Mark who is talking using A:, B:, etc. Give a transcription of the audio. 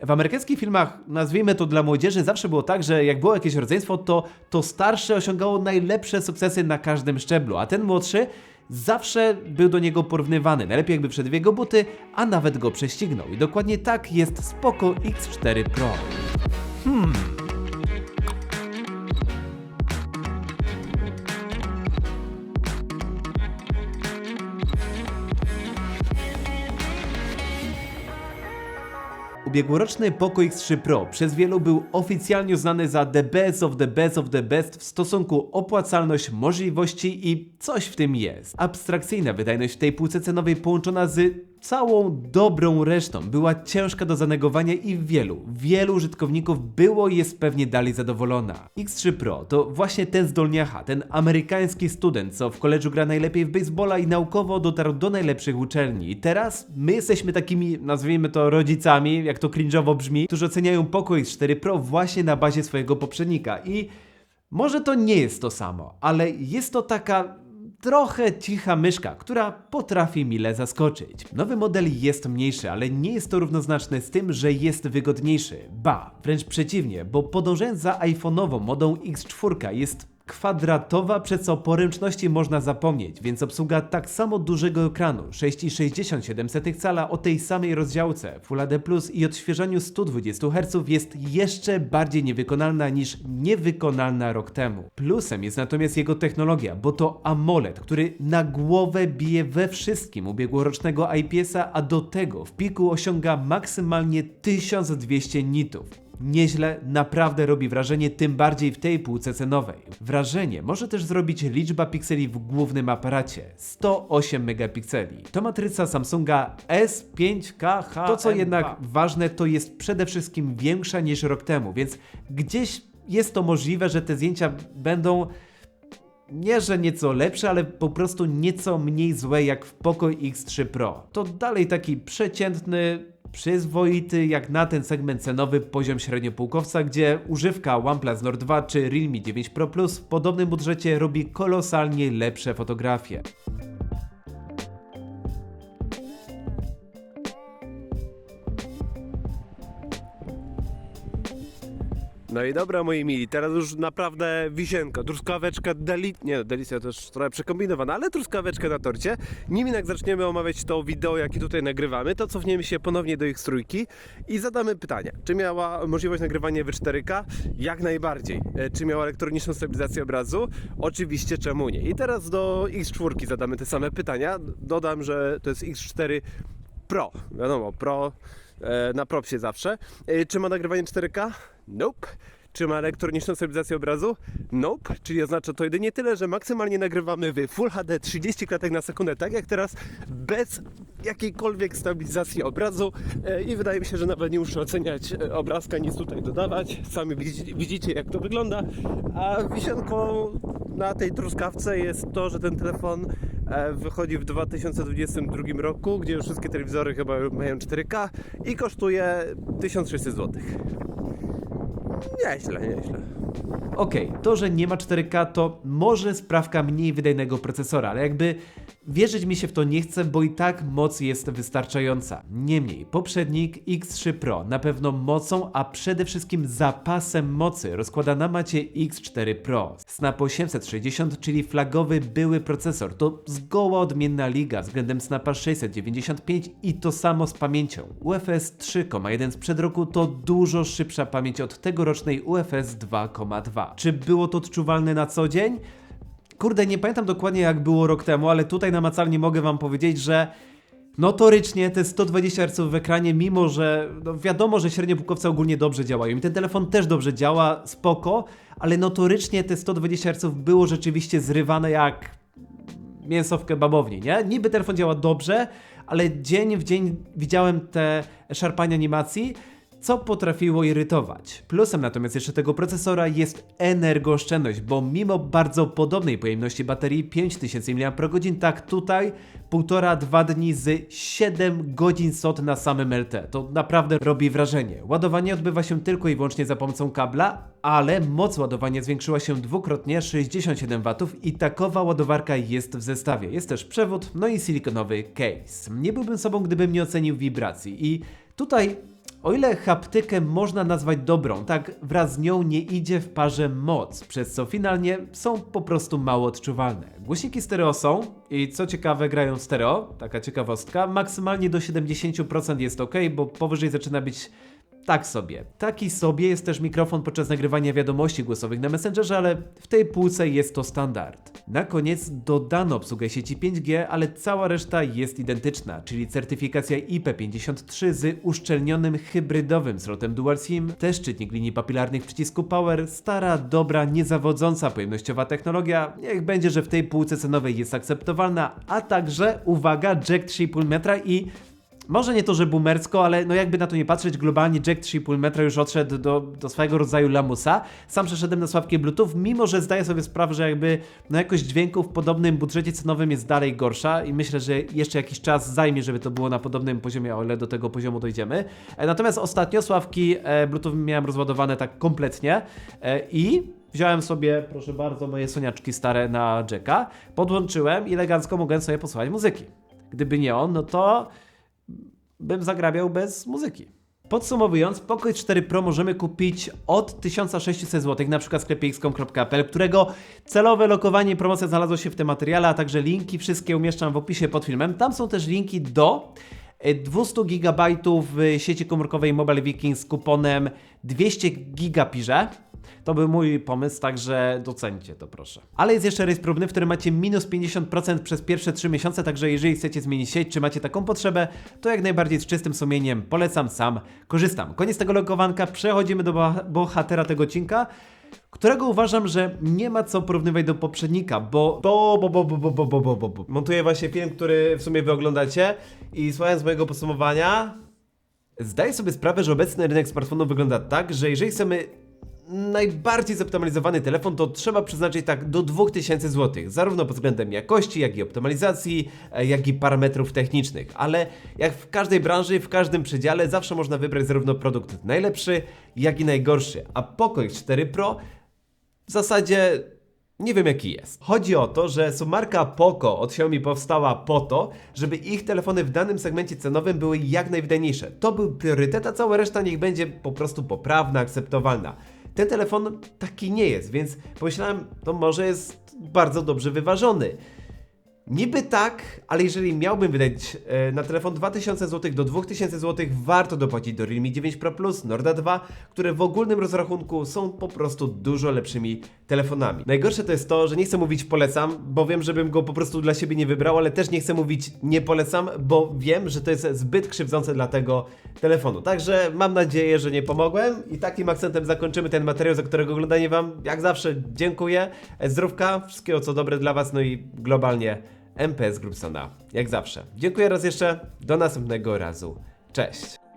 A: W amerykańskich filmach, nazwijmy to dla młodzieży, zawsze było tak, że jak było jakieś rodzeństwo, to to starsze osiągało najlepsze sukcesy na każdym szczeblu, a ten młodszy zawsze był do niego porównywany. Najlepiej jakby w jego buty, a nawet go prześcignął. I dokładnie tak jest z Poco X4 Pro. Ubiegłoroczny Poco X3 Pro przez wielu był oficjalnie uznany za the best of the best of the best w stosunku opłacalność, możliwości i coś w tym jest. Abstrakcyjna wydajność w tej półce cenowej połączona z całą dobrą resztą była ciężka do zanegowania i wielu, wielu użytkowników było i jest pewnie dalej zadowolona. X3 Pro to właśnie ten zdolniacha, ten amerykański student, co w koledżu gra najlepiej w baseballa i naukowo dotarł do najlepszych uczelni. I teraz my jesteśmy takimi, nazwijmy to rodzicami, jak to cringe'owo brzmi, którzy oceniają Poco X4 Pro właśnie na bazie swojego poprzednika i może to nie jest to samo, ale jest to taka trochę cicha myszka, która potrafi mile zaskoczyć. Nowy model jest mniejszy, ale nie jest to równoznaczne z tym, że jest wygodniejszy. Ba, wręcz przeciwnie, bo podążając za iPhone'ową modą X4 jest kwadratowa, przez o poręczności można zapomnieć, więc obsługa tak samo dużego ekranu 6,67 cala o tej samej rozdziałce Full HD Plus i odświeżaniu 120 Hz jest jeszcze bardziej niewykonalna niż niewykonalna rok temu. Plusem jest natomiast jego technologia, bo to AMOLED, który na głowę bije we wszystkim ubiegłorocznego IPS-a, a do tego w piku osiąga maksymalnie 1200 nitów. Nieźle, naprawdę robi wrażenie, tym bardziej w tej półce cenowej. Wrażenie może też zrobić liczba pikseli w głównym aparacie 108 megapikseli. To matryca Samsunga S5KH. To co jednak ważne, to jest przede wszystkim większa niż rok temu, więc gdzieś jest to możliwe, że te zdjęcia będą nie, że nieco lepsze, ale po prostu nieco mniej złe jak w Poco X3 Pro. To dalej taki przeciętny, przyzwoity jak na ten segment cenowy poziom średniopółkowca, gdzie używka OnePlus Nord 2 czy Realme 9 Pro Plus w podobnym budżecie robi kolosalnie lepsze fotografie.
B: No i dobra, moi mili, teraz już naprawdę wisienka, truskaweczka delit... Nie, delicja to już trochę przekombinowana, ale truskaweczka na torcie. Nim jednak zaczniemy omawiać to wideo, jakie tutaj nagrywamy, to cofniemy się ponownie do ich trójki i zadamy pytania. Czy miała możliwość nagrywania w 4K? Jak najbardziej. E, Czy miała elektroniczną stabilizację obrazu? Oczywiście, czemu nie? I teraz do X4 zadamy te same pytania. Dodam, że to jest X4 Pro. Wiadomo, Pro e, na propsie zawsze. E, Czy ma nagrywanie 4K? Nope. Czy ma elektroniczną stabilizację obrazu? Nope. Czyli oznacza to jedynie tyle, że maksymalnie nagrywamy w Full HD 30 klatek na sekundę, tak jak teraz, bez jakiejkolwiek stabilizacji obrazu. E, I wydaje mi się, że nawet nie muszę oceniać e, obrazka, nic tutaj dodawać. Sami widzicie, jak to wygląda. A wisienką na tej truskawce jest to, że ten telefon wychodzi w 2022 roku, gdzie już wszystkie telewizory chyba mają 4K i kosztuje 1600 zł. Nieźle, nieźle.
A: Okej, to, że nie ma 4K to może sprawka mniej wydajnego procesora, ale jakby wierzyć mi się w to nie chce, bo i tak moc jest wystarczająca. Niemniej, poprzednik X3 Pro na pewno mocą, a przede wszystkim zapasem mocy rozkłada na macie X4 Pro. Snap 860, czyli flagowy były procesor, to zgoła odmienna liga względem Snapa 695 i to samo z pamięcią. UFS 3,1 sprzed roku to dużo szybsza pamięć od tegorocznej UFS 2,2. Czy było to odczuwalne na co dzień? Kurde, nie pamiętam dokładnie jak było rok temu, ale tutaj namacalnie mogę wam powiedzieć, że notorycznie te 120 Hz w ekranie, mimo że no wiadomo, że średniopółkowce ogólnie dobrze działają i ten telefon też dobrze działa, spoko, ale notorycznie te 120 Hz było rzeczywiście zrywane jak mięso w kebabowni, nie? Niby telefon działa dobrze, ale dzień w dzień widziałem te szarpania animacji, co potrafiło irytować. Plusem natomiast jeszcze tego procesora jest energooszczędność, bo mimo bardzo podobnej pojemności baterii 5000 mAh, tak tutaj 1,5-2 dni z 7 godzin SOT na samym LT. To naprawdę robi wrażenie. Ładowanie odbywa się tylko i wyłącznie za pomocą kabla, ale moc ładowania zwiększyła się dwukrotnie 67 W i takowa ładowarka jest w zestawie. Jest też przewód, no i silikonowy case. Nie byłbym sobą, gdybym nie ocenił wibracji i tutaj O ile haptykę można nazwać dobrą, tak wraz z nią nie idzie w parze moc, przez co finalnie są po prostu mało odczuwalne. Głośniki stereo są i co ciekawe grają stereo, taka ciekawostka, maksymalnie do 70% jest ok, bo powyżej zaczyna być tak sobie. Taki sobie jest też mikrofon podczas nagrywania wiadomości głosowych na Messengerze, ale w tej półce jest to standard. Na koniec dodano obsługę sieci 5G, ale cała reszta jest identyczna, czyli certyfikacja IP53 z uszczelnionym hybrydowym slotem Dual SIM, też czytnik linii papilarnych przycisku Power, stara, dobra, niezawodząca pojemnościowa technologia, niech będzie, że w tej półce cenowej jest akceptowalna, a także, uwaga, jack 3,5 metra i może nie to, że boomersko, ale no jakby na to nie patrzeć, globalnie Jack 3,5 metra już odszedł do, do swojego rodzaju lamusa. Sam przeszedłem na sławkie Bluetooth, mimo że zdaję sobie sprawę, że jakby no jakość dźwięku w podobnym budżecie cenowym jest dalej gorsza i myślę, że jeszcze jakiś czas zajmie, żeby to było na podobnym poziomie, o ile do tego poziomu dojdziemy. E, Natomiast ostatnio sławki e, Bluetooth miałem rozładowane tak kompletnie e, i Wziąłem sobie, proszę bardzo, moje soniaczki stare na Jacka, podłączyłem i elegancko mogłem sobie posłuchać muzyki. Gdyby nie on, no to bym zagrabiał bez muzyki. Podsumowując, Poco 4 Pro możemy kupić od 1600 zł, na przykład w sklepie xcom.pl, którego celowe lokowanie i promocja znalazło się w tym materiale, a także linki wszystkie umieszczam w opisie pod filmem. Tam są też linki do e, 200 GB w sieci komórkowej Mobile Vikings z kuponem 200 gigapirze. To był mój pomysł, także docencie to proszę. Ale jest jeszcze rejs próbny, w którym macie minus 50% przez pierwsze 3 miesiące, także jeżeli chcecie zmienić sieć, czy macie taką potrzebę, to jak najbardziej z czystym sumieniem polecam, sam korzystam. Koniec tego lokowanka, przechodzimy do boha- bohatera tego odcinka, którego uważam, że nie ma co porównywać do poprzednika, bo bo bo bo bo bo bo bo bo, bo, bo. montuję właśnie film, który w sumie wy oglądacie i słuchając mojego podsumowania Zdaję sobie sprawę, że obecny rynek smartfonów wygląda tak, że jeżeli chcemy najbardziej zoptymalizowany telefon, to trzeba przeznaczyć tak do 2000 zł, zarówno pod względem jakości, jak i optymalizacji, e, jak i parametrów technicznych. Ale jak w każdej branży, w każdym przedziale, zawsze można wybrać zarówno produkt najlepszy, jak i najgorszy. A Poco X4 Pro w zasadzie nie wiem jaki jest. Chodzi o to, że submarka Poco od Xiaomi powstała po to, żeby ich telefony w danym segmencie cenowym były jak najwydajniejsze. To był priorytet, a cała reszta niech będzie po prostu poprawna, akceptowalna. Ten telefon taki nie jest, więc pomyślałem, to może jest bardzo dobrze wyważony. Niby tak, ale jeżeli miałbym wydać e, na telefon 2000 zł do 2000 zł, warto dopłacić do Realme 9 Pro Plus, Norda 2, które w ogólnym rozrachunku są po prostu dużo lepszymi telefonami. Najgorsze to jest to, że nie chcę mówić polecam, bo wiem, żebym go po prostu dla siebie nie wybrał, ale też nie chcę mówić nie polecam, bo wiem, że to jest zbyt krzywdzące dla tego telefonu. Także mam nadzieję, że nie pomogłem i takim akcentem zakończymy ten materiał, za którego oglądanie Wam jak zawsze dziękuję. E, Zdrówka, wszystkiego co dobre dla Was, no i globalnie MPS Grubsona, jak zawsze. Dziękuję raz jeszcze, do następnego razu. Cześć!